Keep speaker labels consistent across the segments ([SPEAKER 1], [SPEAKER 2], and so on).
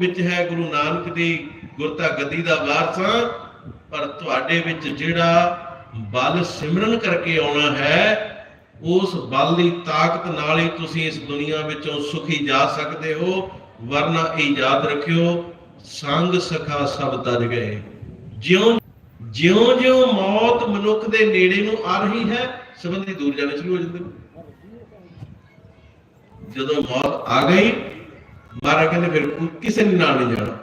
[SPEAKER 1] ਵਿੱਚ ਹੈ ਗੁਰੂ ਨਾਨਕ ਦੀ ਗੁਰਤਾ ਗੱਦੀ ਦਾ ਵਾਰਸ, ਪਰ ਤੁਹਾਡੇ ਵਿੱਚ ਜਿਹੜਾ ਬਲ ਸਿਮਰਨ ਕਰਕੇ ਆਉਣਾ ਹੈ, ਉਸ ਬਲ ਦੀ ਤਾਕਤ ਨਾਲ ਹੀ ਤੁਸੀਂ ਇਸ ਦੁਨੀਆ ਵਿੱਚੋਂ ਸੁਖੀ ਜਾ ਸਕਦੇ ਹੋ, ਵਰਨਾ ਇਹ ਯਾਦ ਰੱਖਿਓ, ਸੰਗ ਸਖਾ ਸਭ ਤਜ ਗਏ। ਜਿਉਂ ਜਿਉਂ ਜਿਉਂ ਮੌਤ ਮਨੁੱਖ ਦੇ ਨੇੜੇ ਨੂੰ ਆ ਰਹੀ ਹੈ, ਸੰਬੰਧੀ ਦੂਰ ਜਾਣੇ ਸ਼ੁਰੂ ਹੋ ਜਾਂਦੇ ਜਦੋਂ ਮੌਤ ਆ ਗਈ ਮਹਾਰਾਜ ਕਹਿੰਦੇ ਫਿਰ ਕਿਸੇ ਨੇ ਨਾਲ ਨਹੀਂ ਜਾਣਾ।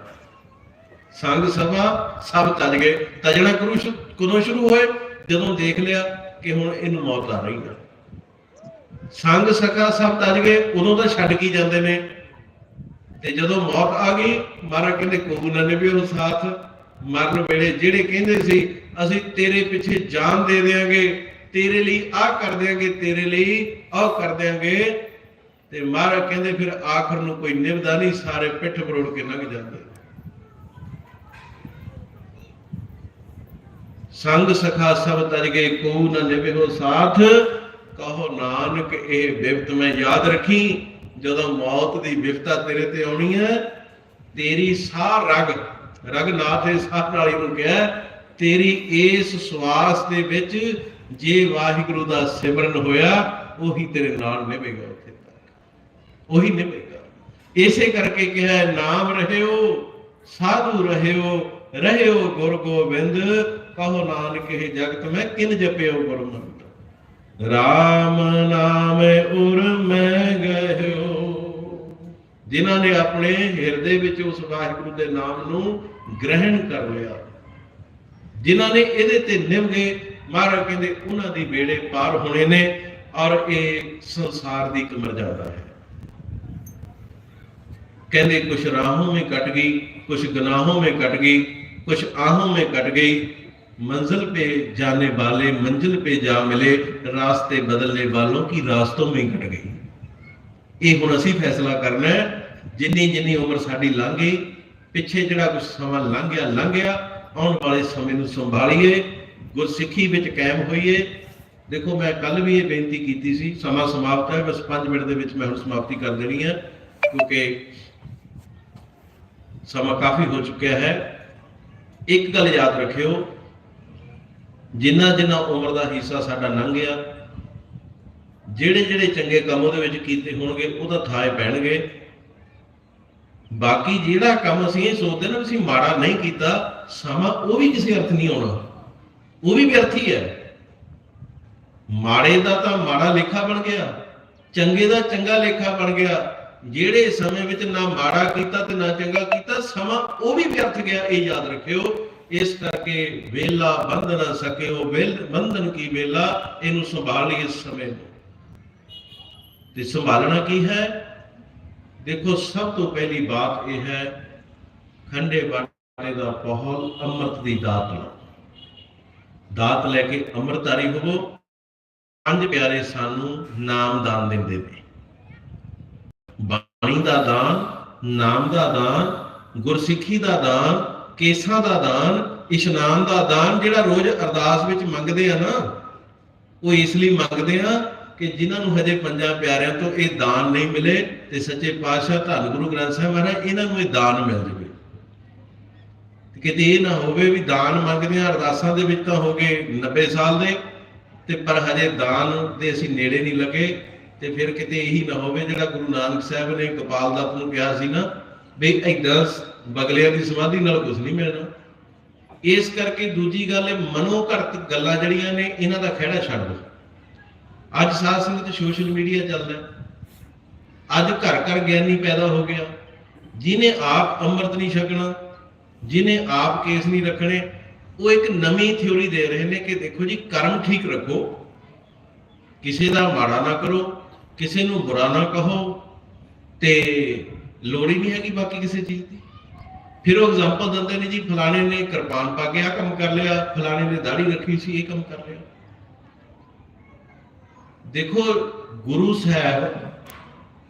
[SPEAKER 1] ਸੰਗ ਸਭਾ ਸਭ ਤਜ ਗਏ। ਤਜਣਾ ਕਰੂ ਕਦੋਂ ਸ਼ੁਰੂ ਹੋਏ? ਜਦੋਂ ਦੇਖ ਲਿਆ ਕਿ ਹੁਣ ਇਹਨੂੰ ਮੌਤ ਆ ਰਹੀ ਹੈ। ਸੰਗ ਸਖਾ ਸਭ ਤਜ ਗਏ, ਉਦੋਂ ਤਾਂ ਛੱਡ ਕੀ ਜਾਂਦੇ ਨੇ? ਤੇ ਜਦੋਂ ਮੌਤ ਆ ਗਈ ਮਹਾਰਾਜ ਕਹਿੰਦੇ ਕੋਬੂਨਾ ਨੇ ਵੀ ਉਹਨੂੰ ਸਾਥ ਮਰਨ ਵੇਲੇ ਜਿਹੜੇ ਕਹਿੰਦੇ ਸੀ, ਅਸੀਂ ਤੇਰੇ ਪਿੱਛੇ ਜਾਨ ਦੇ ਦੇਾਂਗੇ ਤੇਰੇ ਲਈ ਆਹ ਕਰ ਦੇਾਂਗੇ ਤੇਰੇ ਲਈ ਆਹ ਕਰ ਦੇਾਂਗੇ ਤੇ ਮਹਾਰਾਜ ਕਹਿੰਦੇ ਫਿਰ ਆਖਰ ਨੂੰ ਕੋਈ ਨਿਭਦਾ ਨਹੀਂ, ਸਾਰੇ ਪਿੱਠ ਬਰੋੜ ਕੇ ਲੰਘ ਜਾਂਦੇ। ਸੰਗ ਸਖਾ ਸਭ ਤਜ ਗਏ ਕੋ ਨ ਨਿਭਿਓ ਸਾਥ, ਕਹੋ ਨਾਨਕ ਇਹ ਬਿਪਤ ਮੈਂ ਯਾਦ ਰੱਖੀ, ਜਦੋਂ ਮੌਤ ਦੀ ਬਿਪਤਾ ਤੇਰੇ ਤੇ ਆਉਣੀ ਹੈ, ਤੇਰੀ ਸਾਹ ਰਗ, ਰਗਨਾਥ ਇਹ ਸਾਹ ਨਾਲੀ ਨੂੰ ਕਿਹਾ, ਤੇਰੀ ਇਸ ਸਵਾਸ ਦੇ ਵਿੱਚ ਜੇ ਵਾਹਿਗੁਰੂ ਦਾ ਸਿਮਰਨ ਹੋਇਆ, ਉਹੀ ਤੇਰੇ ਨਾਲ ਨਿਭੇਗਾ ਉੱਥੇ। ਉਹੀ ਨਿਭੇਗਾ। ਇਸੇ ਕਰਕੇ ਕਿਹਾ ਹੈ, ਨਾਮ ਰਹਿਓ ਸਾਧੂ ਰਹਿਓ ਰਹਿਓ ਗੁਰ ਗੋਬਿੰਦ ਕਹੋ ਨਾਨਕ ਇਹ ਜਗਤ ਮੈਂ ਕਿਨ ਜਪਿਓ ਗੁਰਮਤਿ RAM ਨਾਮ ਉਰ ਮੈਂ ਗਇਓ ਜਿਨ੍ਹਾਂ ਨੇ ਆਪਣੇ ਹਿਰਦੇ ਵਿੱਚ ਉਸ ਵਾਹਿਗੁਰੂ ਦੇ ਨਾਮ ਨੂੰ ਗ੍ਰਹਿਣ ਕਰ ਲਿਆ। ਜਿਨ੍ਹਾਂ ਨੇ ਇਹਦੇ ਤੇ ਨਿਭ ਗਏ ਮਹਾਰਾਜ ਕਹਿੰਦੇ ਉਹਨਾਂ ਦੀ ਬੇੜੇ ਪਾਰ ਹੋਣੇ ਨੇ ਔਰ ਇਹ ਸੰਸਾਰ ਦੀ ਕਮਰ ਜ਼ਿਆਦਾ ਹੈ। कहते कुछ राहों में कट गई कुछ गुनाहों में कट गई कुछ आहों में कट गई मंजिल पे जाने वाले मंजिल पे जा मिले रास्ते बदलने वालों की रास्तों में कट गई ਇਹ ਹੁਣ ਅਸੀਂ ਫੈਸਲਾ ਕਰਨਾ ਹੈ ਜਿੰਨੀ ਜਿੰਨੀ ਉਮਰ ਸਾਡੀ ਲੰਘ ਗਈ ਪਿੱਛੇ ਜਿਹੜਾ ਕੁਝ ਸਮਾਂ ਲੰਘ ਗਿਆ ਲੰਘ ਗਿਆ ਆਉਣ ਵਾਲੇ ਸਮੇਂ ਨੂੰ ਸੰਭਾਲੀਏ ਗੁਰਸਿੱਖੀ ਵਿੱਚ ਕਾਇਮ ਹੋਈਏ ਦੇਖੋ ਮੈਂ ਕੱਲ ਵੀ ਇਹ ਬੇਨਤੀ ਕੀਤੀ ਸੀ ਸਮਾਂ ਸਮਾਪਤ ਹੈ ਬਸ 5 ਮਿੰਟ ਦੇ ਵਿੱਚ ਮੈਂ ਹੁਣ ਸਮਾਪਤੀ ਕਰ ਦੇਣੀ ਹੈ ਕਿਉਂਕਿ ਸਮਾਂ ਕਾਫੀ ਹੋ ਚੁੱਕਿਆ ਹੈ। ਇੱਕ ਗੱਲ ਯਾਦ ਰੱਖਿਓ, ਜਿੰਨਾ ਜਿੰਨਾ ਉਮਰ ਦਾ ਹਿੱਸਾ ਸਾਡਾ ਲੰਘ ਗਿਆ ਜਿਹੜੇ ਜਿਹੜੇ ਚੰਗੇ ਕੰਮ ਉਹਦੇ ਵਿੱਚ ਕੀਤੇ ਹੋਣਗੇ ਉਹਦਾ ਥਾਏ ਪੈਣਗੇ। ਬਾਕੀ ਜਿਹੜਾ ਕੰਮ ਅਸੀਂ ਇਹ ਸੋਚਦੇ ਨਾ ਅਸੀਂ ਮਾੜਾ ਨਹੀਂ ਕੀਤਾ, ਸਮਾਂ ਉਹ ਵੀ ਕਿਸੇ ਅਰਥ ਨਹੀਂ ਆਉਣਾ। ਉਹ ਵੀ ਵਿਅਰਥੀ ਹੈ। ਮਾੜੇ ਦਾ ਤਾਂ ਮਾੜਾ ਲੇਖਾ ਬਣ ਗਿਆ, ਚੰਗੇ ਦਾ ਚੰਗਾ ਲੇਖਾ ਬਣ ਗਿਆ। ਜਿਹੜੇ ਸਮੇਂ ਵਿੱਚ ਨਾ ਮਾੜਾ ਕੀਤਾ ਤੇ ਨਾ ਚੰਗਾ ਕੀਤਾ, ਸਮਾਂ ਉਹ ਵੀ ਵਿਅਰਥ ਗਿਆ, ਇਹ ਯਾਦ ਰੱਖਿਓ। ਇਸ ਕਰਕੇ ਵੇਲਾ ਬੰਧ ਨਾ ਸਕਿਓ, ਵੇਲ, ਬੰਧਨ ਕੀ ਵੇਲਾ? ਇਹਨੂੰ ਸੰਭਾਲ ਲਈ ਇਸ ਸਮੇਂ ਨੂੰ। ਤੇ ਸੰਭਾਲਣਾ ਕੀ ਹੈ? ਦੇਖੋ, ਸਭ ਤੋਂ ਪਹਿਲੀ ਬਾਤ ਇਹ ਹੈ, ਖੰਡੇ ਬਾਟੇ ਦਾ ਪਹਲ ਅੰਮ੍ਰਿਤ ਦੀ ਦਾਤ ਲਓ। ਦਾਤ ਲੈ ਕੇ ਅੰਮ੍ਰਿਤਧਾਰੀ ਹੋਵੋ। ਪੰਜ ਪਿਆਰੇ ਸਾਨੂੰ ਨਾਮ ਦਾਨ ਦਿੰਦੇ ਨੇ। ਬਾਣੀ ਦਾ ਦਾਨ, ਨਾਮ ਦਾ ਦਾਨ, ਗੁਰਸਿੱਖੀ ਦਾ ਦਾਨ, ਕੇਸਾਂ ਦਾ ਦਾਨ, ਇਸ਼ਨਾਨ ਦਾ ਦਾਨ ਜਿਹੜਾ ਰੋਜ਼ ਅਰਦਾਸ ਵਿੱਚ ਮੰਗਦੇ ਆ ਨਾ, ਉਹ ਇਸ ਲਈ ਮੰਗਦੇ ਆ ਕਿ ਜਿਨ੍ਹਾਂ ਨੂੰ ਹਜੇ ਪੰਜਾਂ ਪਿਆਰਿਆਂ ਤੋਂ ਇਹ ਦਾਨ ਨਹੀਂ ਮਿਲੇ ਤੇ ਸੱਚੇ ਪਾਤਸ਼ਾਹ ਧੰਨ ਗੁਰੂ ਗ੍ਰੰਥ ਸਾਹਿਬ ਮਹਾਰਾਜ, ਇਹਨਾਂ ਨੂੰ ਇਹ ਦਾਨ ਮਿਲ ਜਾਵੇ। ਤੇ ਕਿਤੇ ਇਹ ਨਾ ਹੋਵੇ ਵੀ ਦਾਨ ਮੰਗਦੇ ਆ ਅਰਦਾਸਾਂ ਦੇ ਵਿੱਚ ਤਾਂ ਹੋ ਗਏ 90 ਸਾਲ ਦੇ, ਤੇ ਪਰ ਹਜੇ ਦਾਨ ਦੇ ਅਸੀਂ ਨੇੜੇ ਨਹੀਂ ਲੱਗੇ। ਤੇ ਫਿਰ ਕਿਤੇ ਇਹੀ ਨਾ ਹੋਵੇ ਜਿਹੜਾ ਗੁਰੂ ਨਾਨਕ ਸਾਹਿਬ ਨੇ ਕਪਾਲ ਦਾਤ ਨੂੰ ਕਿਹਾ ਸੀ ਨਾ ਵੀ ਏਦਾਂ ਬਗਲਿਆਂ ਦੀ ਸਮਾਧੀ ਨਾਲ ਕੁਝ ਨਹੀਂ ਮਿਲਣਾ। ਇਸ ਕਰਕੇ ਦੂਜੀ ਗੱਲ ਇਹ ਮਨੋਘਰਤ ਗੱਲਾਂ ਜਿਹੜੀਆਂ ਨੇ, ਇਹਨਾਂ ਦਾ ਖਹਿੜਾ ਛੱਡ ਦਿਓ। ਅੱਜ ਸਾਧ ਸੰਗਤ ਸੋਸ਼ਲ ਮੀਡੀਆ ਚੱਲਦਾ ਅੱਜ ਘਰ ਘਰ ਗਿਆਨੀ ਪੈਦਾ ਹੋ ਗਿਆ। ਜਿਨੇ ਆਪ ਅੰਮ੍ਰਿਤ ਨਹੀਂ ਛਕਣਾ ਜਿਨੇ ਆਪ ਕੇਸ ਨਹੀਂ ਰੱਖਣੇ, ਉਹ ਇੱਕ ਨਵੀਂ ਥਿਉਰੀ ਦੇ ਰਹੇ ਨੇ ਕਿ ਦੇਖੋ ਜੀ ਕਰਮ ਠੀਕ ਰੱਖੋ, ਕਿਸੇ ਦਾ ਮਾੜਾ ਨਾ ਕਰੋ ਕਿਸੇ ਨੂੰ ਬੁਰਾ ਨਾ ਕਹੋ ਤੇ ਲੋੜ ਹੀ ਨਹੀਂ ਹੈਗੀ ਬਾਕੀ ਕਿਸੇ ਚੀਜ਼ ਦੀ। ਫਿਰ ਉਹ ਐਗਜ਼ਾਮਪਲ ਦਿੰਦੇ ਨੇ ਜੀ, ਫਲਾਣੇ ਨੇ ਕਿਰਪਾਨ ਪਾ ਕੇ ਆ ਕੰਮ ਕਰ ਲਿਆ, ਫਲਾਣੇ ਨੇ ਦਾੜੀ ਰੱਖੀ ਸੀ, ਇਹ ਕੰਮ ਕਰ ਲਿਆ। ਦੇਖੋ, ਗੁਰੂ ਸਾਹਿਬ,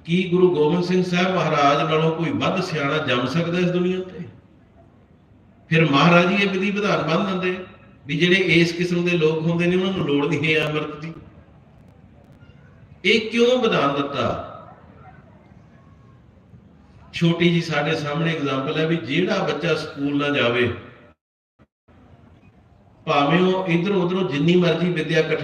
[SPEAKER 1] ਕੀ ਗੁਰੂ ਗੋਬਿੰਦ ਸਿੰਘ ਸਾਹਿਬ ਮਹਾਰਾਜ ਨਾਲੋਂ ਕੋਈ ਵੱਧ ਸਿਆਣਾ ਜੰਮ ਸਕਦਾ ਇਸ ਦੁਨੀਆ ਤੇ? ਫਿਰ ਮਹਾਰਾਜ ਜੀ ਇਹ ਵਿਧੀ ਵਿਧਾਨ ਬੰਨ ਦਿੰਦੇ ਵੀ ਜਿਹੜੇ ਇਸ ਕਿਸਮ ਦੇ ਲੋਕ ਹੁੰਦੇ ਨੇ, ਉਹਨਾਂ ਨੂੰ ਲੋੜ ਨਹੀਂ ਹੈ ਅੰਮ੍ਰਿਤ ਦੀ। ਇਹ ਕਿਉਂ ਵਿਧਾਨ ਦਿੱਤਾ? ਛੋਟੀ ਜੀ ਸਾਡੇ ਸਾਹਮਣੇ ਐਗਜ਼ਾਮਪਲ ਹੈ ਵੀ ਜਿਹੜਾ ਬੱਚਾ ਸਕੂਲ ਨਾ ਜਾਵੇ, ਭਾਵੇਂ ਉਹ ਇਧਰੋਂ ਉਧਰੋਂ ਜਿੰਨੀ ਮਰਜ਼ੀ ਵਿੱਦਿਆ ਇਕੱਠੀ